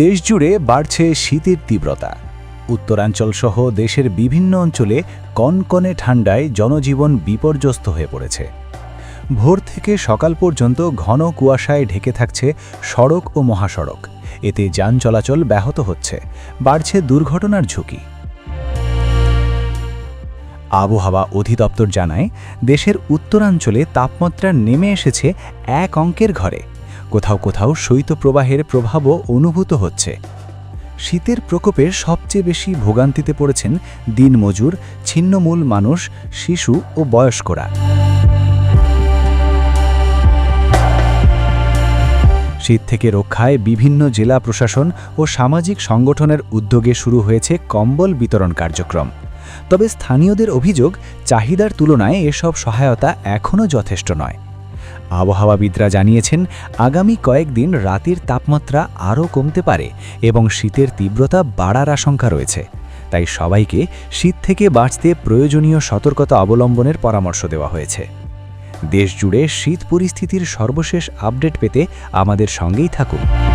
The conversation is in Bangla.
দেশজুড়ে বাড়ছে শীতের তীব্রতা। উত্তরাঞ্চল সহ দেশের বিভিন্ন অঞ্চলে কনকনে ঠান্ডায় জনজীবন বিপর্যস্ত হয়ে পড়েছে। ভোর থেকে সকাল পর্যন্ত ঘন কুয়াশায় ঢেকে থাকছে সড়ক ও মহাসড়ক। এতে যান চলাচল ব্যাহত হচ্ছে। বাড়ছে দুর্ঘটনার ঝুঁকি। আবহাওয়া অধিদপ্তর জানায়, দেশের উত্তরাঞ্চলে তাপমাত্রা নেমে এসেছে এক অঙ্কের ঘরে। কোথাও কোথাও শৈত্যপ্রবাহের প্রভাবও অনুভূত হচ্ছে। শীতের প্রকোপে সবচেয়ে বেশি ভোগান্তিতে পড়েছেন দিনমজুর, ছিন্নমূল মানুষ, শিশু ও বয়স্করা। শীত থেকে রক্ষায় বিভিন্ন জেলা প্রশাসন ও সামাজিক সংগঠনের উদ্যোগে শুরু হয়েছে কম্বল বিতরণ কার্যক্রম। তবে স্থানীয়দের অভিযোগ, চাহিদার তুলনায় এসব সহায়তা এখনও যথেষ্ট নয়। আবহাওয়াবিদরা জানিয়েছেন, আগামী কয়েকদিন রাতের তাপমাত্রা আরও কমতে পারে এবং শীতের তীব্রতা বাড়ার আশঙ্কা রয়েছে। তাই সবাইকে শীত থেকে বাঁচতে প্রয়োজনীয় সতর্কতা অবলম্বনের পরামর্শ দেওয়া হয়েছে। দেশজুড়ে শীত পরিস্থিতির সর্বশেষ আপডেট পেতে আমাদের সঙ্গেই থাকুন।